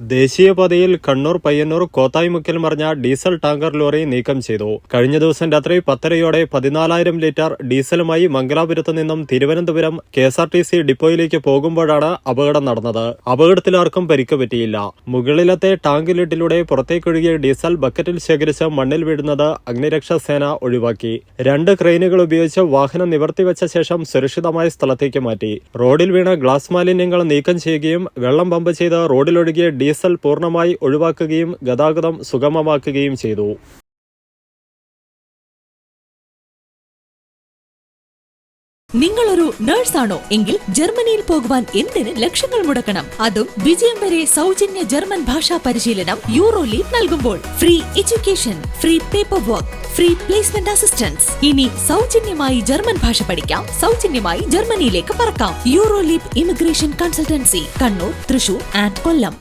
ദേശീയപാതയിൽ കണ്ണൂർ പയ്യന്നൂർ കോത്തായിമുക്കിൽ മറിഞ്ഞ diesel tanker lorry നീക്കം ചെയ്തു. കഴിഞ്ഞ ദിവസം രാത്രി പത്തരയോടെ പതിനാലായിരം ലിറ്റർ ഡീസലുമായി മംഗലാപുരത്ത് നിന്നും Thiruvananthapuram K S R T C ഡിപ്പോയിലേക്ക് പോകുമ്പോഴാണ് അപകടം നടന്നത്. അപകടത്തിൽ ആർക്കും പരിക്ക് പറ്റിയില്ല. മുകളിലത്തെ ടാങ്ക് ലിഡിലൂടെ പുറത്തേക്കൊഴുകിയ ഡീസൽ ബക്കറ്റിൽ ശേഖരിച്ച് മണ്ണിൽ വീഴുന്നത് അഗ്നിരക്ഷാ സേന ഒഴിവാക്കി. രണ്ട് ക്രെയിനുകൾ ഉപയോഗിച്ച് വാഹനം നിവർത്തിവെച്ച ശേഷം സുരക്ഷിതമായ സ്ഥലത്തേക്ക് മാറ്റി. റോഡിൽ വീണ ഗ്ലാസ് മാലിന്യങ്ങൾ നീക്കം ചെയ്യുകയും വെള്ളം പമ്പ് ചെയ്ത് റോഡിലൊഴുകിയ ഡീസൽ പൂർണമായി ഒഴിവാക്കുകയും ഗതാഗതം സുഗമമാക്കുകയും ചെയ്തു. നിങ്ങളൊരു നേഴ്സാണോ? എങ്കിൽ ജർമ്മനിയിൽ പോകുവാൻ എന്തിന് ലക്ഷങ്ങൾ മുടക്കണം? അതും വിജയം വരെ സൗജന്യ ജർമ്മൻ ഭാഷാ പരിശീലനം യൂറോ നൽകുമ്പോൾ. Free education free paper work free placement assistance. ഇനി സൗജന്യമായി ജർമ്മൻ ഭാഷ പഠിക്കാം. സൗജന്യമായി ജർമ്മനിയിലേക്ക് പറക്കാം. Euro leap immigration consultancy Kannur Thrissur and Kollam.